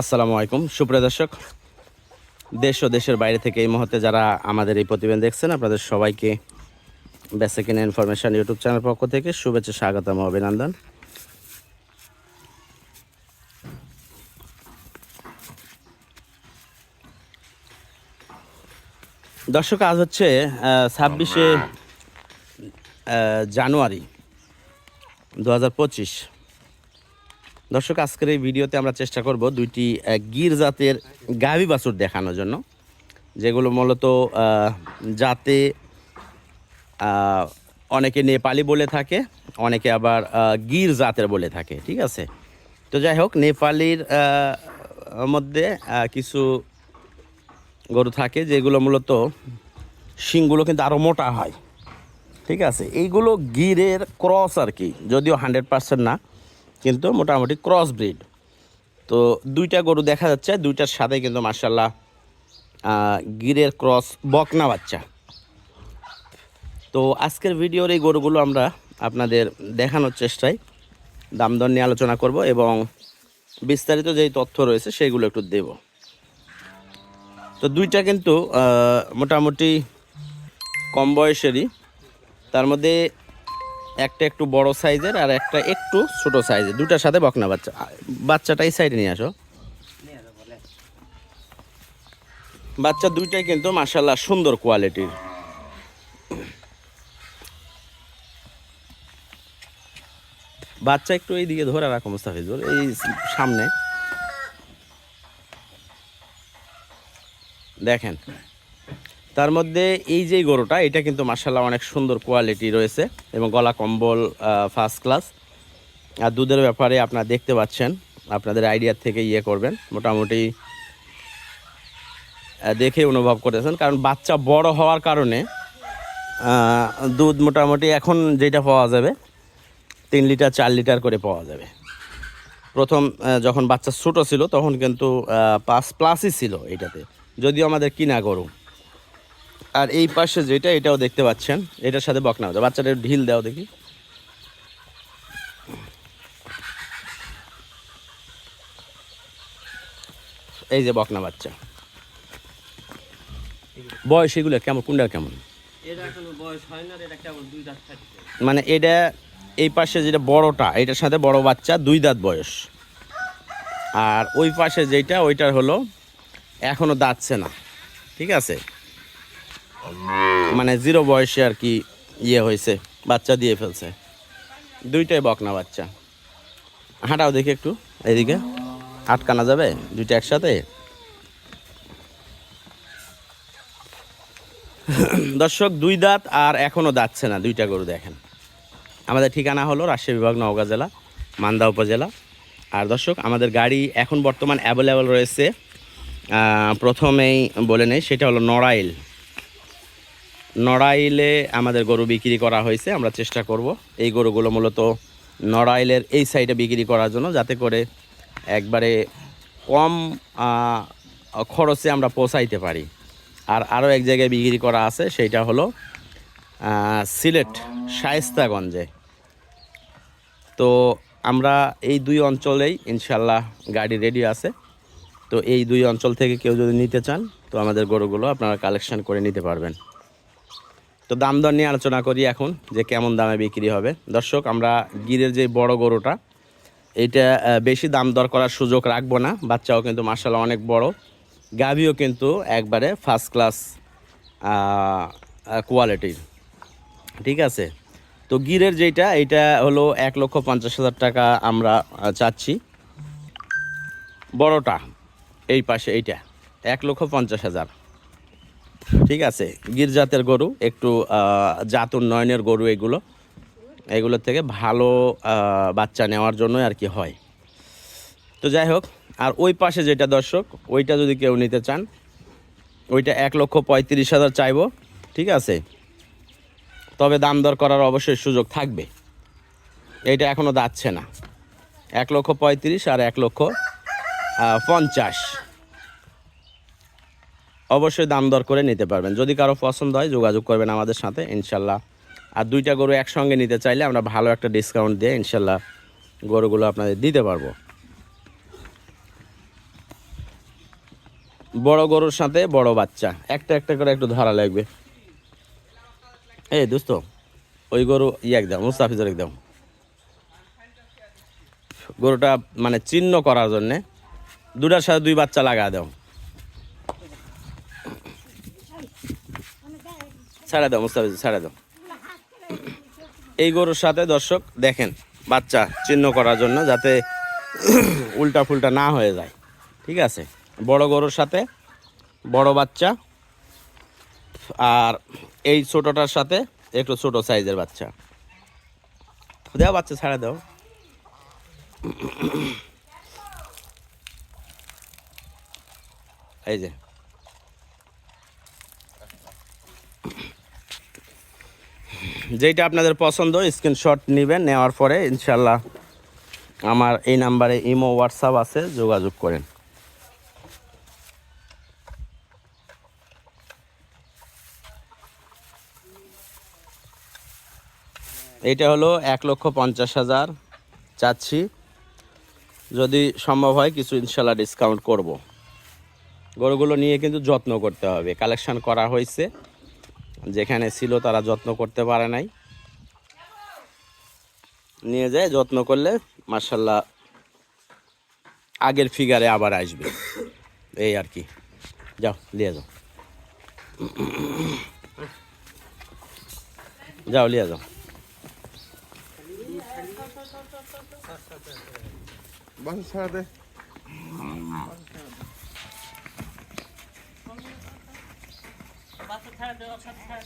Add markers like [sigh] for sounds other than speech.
আসসালামু আলাইকুম। সুপ্রিয় দর্শক, দেশ ও দেশের বাইরে থেকে এই মুহূর্তে যারা আমাদের এই প্রতিবেদন দেখছেন, আপনাদের সবাইকে basic in information YouTube channel পক্ষ থেকে শুভেচ্ছা, স্বাগতম, অভিনন্দন। দর্শক, আজ হচ্ছে ছাব্বিশে জানুয়ারি, দু হাজার পঁচিশ। দর্শক, আজকের এই ভিডিওতে আমরা চেষ্টা করব দুইটি গির জাতের গাভী বাছুর দেখানোর জন্য, যেগুলো মূলত জাতে অনেকে নেপালি বলে থাকে, অনেকে আবার গির জাতের বলে থাকে, ঠিক আছে? তো যাই হোক, নেপালির মধ্যে কিছু গরু থাকে যেগুলো মূলত শিংগুলো কিন্তু আরও মোটা হয়, ঠিক আছে? এইগুলো গিরের ক্রস আর কি, যদিও হান্ড্রেড পার্সেন্ট না কিন্তু মোটামুটি ক্রস ব্রিড তো দুইটা গরু দেখা যাচ্ছে, দুইটার সাথে কিন্তু মার্শাল্লাহ গিরের ক্রস বকনা বাচ্চা। তো আজকের ভিডিওর এই গরুগুলো আমরা আপনাদের দেখানোর চেষ্টায় দাম দর নিয়ে আলোচনা করব এবং বিস্তারিত যেই তথ্য রয়েছে সেইগুলো একটু দেব। তো দুইটা কিন্তু মোটামুটি কম বয়সেরই। তার মধ্যে একটা একটু বড় সাইজের আর একটা একটু ছোট সাইজের। দুটার সাথে বকনা বাচ্চা। আ, বাচ্চাটা এই সাইডে নিয়ে আসো। বাচ্চা দুইটাই কিন্তু মাসাল্লাহ সুন্দর কোয়ালিটির বাচ্চা একটু এই দিকে ধরে রাখো মুস্তাফিজুর এই সামনে। দেখেন তার মধ্যে এই যে গরুটা, এটা কিন্তু মার্শাল্লাহ অনেক সুন্দর কোয়ালিটি রয়েছে এবং গলা কম্বল ফার্স্ট ক্লাস আর দুধের ব্যাপারে আপনারা দেখতে পাচ্ছেন, আপনাদের আইডিয়ার থেকে ইয়ে করবেন, মোটামুটি দেখে অনুভব করেছেন কারণ বাচ্চা বড় হওয়ার কারণে দুধ মোটামুটি এখন যেটা পাওয়া যাবে, তিন লিটার, চার লিটার করে পাওয়া যাবে। প্রথম যখন বাচ্চা ছোটো ছিল, তখন কিন্তু পাঁচ প্লাসই ছিল এটাতে। যদিও আমাদের কিনা গরু আর এই পাশে যেটা এটাও দেখতে পাচ্ছেন। এটার সাথে বকনা বাচ্চা বাচ্চাটা ঢিল দাও দেখি। এই যে বকনা বাচ্চা। বয়স এগুলো কেমন? কোনটার কেমন? মানে এটা এই পাশে যেটা বড়টা এটার সাথে বড় বাচ্চা দুই দাঁত বয়স। আর ওই পাশে যেটা ওইটার হলো এখনও দাঁতছে না। ঠিক আছে? মানে জিরো বয়সে আর কি ইয়ে হয়েছে, বাচ্চা দিয়ে ফেলছে। দুইটাই বকনা বাচ্চা। হাঁটাও দেখি একটু, এদিকে। আটকানা যাবে, দুইটা একসাথে। দর্শক, দুই দাঁত আর এখনও দাঁতছে না, দুইটা গরু দেখেন। আমাদের ঠিকানা হলো রাজশাহী বিভাগ, নওগাঁ জেলা, মান্দা উপজেলা। আর দর্শক, আমাদের গাড়ি এখন বর্তমান অ্যাভেলেবল রয়েছে। প্রথমেই বলে নেই, সেটা হলো নড়াইল। নড়াইলে আমাদের গরু বিক্রি করা হয়েছে, আমরা চেষ্টা করব এই গরুগুলো মূলত নড়াইলের এই সাইডে বিক্রি করার জন্য, যাতে করে একবারে কম খরচে আমরা পৌঁছাইতে পারি। আর আরও এক জায়গায় বিক্রি করা আছে, সেইটা হলো সিলেট শায়েস্তাগঞ্জে। তো আমরা এই দুই অঞ্চলেই ইনশাল্লাহ গাড়ি রেডি আছে। তো এই দুই অঞ্চল থেকে কেউ যদি নিতে চান, তো আমাদের গরুগুলো আপনারা কালেকশন করে নিতে পারবেন। তো দাম দর নিয়ে আলোচনা করি এখন যে কেমন দামে বিক্রি হবে। দর্শক আমরা গিরের যে বড় গরুটা আহ, বেশি দাম দর করার সুযোগ রাখব না। বাচ্চাও কিন্তু মার্শাল্লাহ অনেক বড়। গাভিও কিন্তু একবারে ফার্স্ট ক্লাস কোয়ালিটির ঠিক আছে? তো গিরের যেটা এটা হলো এক লক্ষ পঞ্চাশ হাজার টাকা আমরা চাচ্ছি। বড়টা এই পাশে এইটা এক লক্ষ পঞ্চাশ হাজার। ঠিক আছে গির জাতের গরু, একটু জাত উন্নয়নের গরু এগুলো। এগুলোর থেকে ভালো বাচ্চা নেওয়ার জন্য আর কি হয়। তো যাই হোক, আর ওই পাশে যেটা দর্শক, ওইটা যদি কেউ নিতে চান, ওইটা এক লক্ষ পঁয়ত্রিশ হাজার চাইব, ঠিক আছে। তবে দাম দর করার অবশ্যই সুযোগ থাকবে। এইটা এখনও দাচ্ছে না। এক লক্ষ পঁয়ত্রিশ আর এক লক্ষ পঞ্চাশ। অবশ্যই দাম দর করে নিতে পারবেন। যদি কারও পছন্দ হয়, যোগাযোগ করবেন আমাদের সাথে, ইনশাল্লাহ। আর দুইটা গরু একসঙ্গে নিতে চাইলে আমরা ভালো একটা ডিসকাউন্ট দিয়ে ইনশাল্লাহ গরুগুলো আপনাদের দিতে পারব। বড় গরুর সাথে বড় বাচ্চা। একটা একটা করে একটু ধরা লাগবে। এই দোস্ত, ওই গরু ইয়াক দাও মুস্তাফিজর একদম। গরুটা মানে চিহ্ন করার জন্যে দুটার সাথে দুই বাচ্চা লাগা দাও। ছাড়া দাও, মুস্তাফিজ, ছাড়া দাও। এই গরুর সাথে দর্শক, দেখেন, বাচ্চা চিহ্ন করার জন্য যাতে [clears throat] উল্টা ফুলটা না হয়ে যায়। ঠিক আছে? বড় গরুর সাথে, বড় বাচ্চা, আর এই ছোটটার সাথে একটু ছোট সাইজের বাচ্চা। দেও বাচ্চা, ছাড়া দাও। এই যে যেটা আপনাদের পছন্দ স্ক্রিনশট নেবেন, নেওয়ার পরে ইনশাল্লাহ আমার এই নাম্বারে ইমো, হোয়াটসঅ্যাপ আছে, যোগাযোগ করেন। এটা হলো এক লক্ষ পঞ্চাশ হাজার, চাচ্ছি। যদি সম্ভব হয়, কিছু ইনশাল্লাহ ডিসকাউন্ট করব। গরুগুলো নিয়ে কিন্তু যত্ন করতে হবে। কালেকশন করা হয়েছে। যেখানে ছিল তারা যত্ন করতে পারে নাই। নিয়ে যায়, যত্ন করলে মার্শাল্লাহ আগের ফিগারে আবার আসবে। এই আর কি। যাও, নিয়ে যাও। যাও, নিয়ে যাও। বাসা ছাড়া দে বাচ্চা ছাড়া দেওয়ার সাথে ছাড়া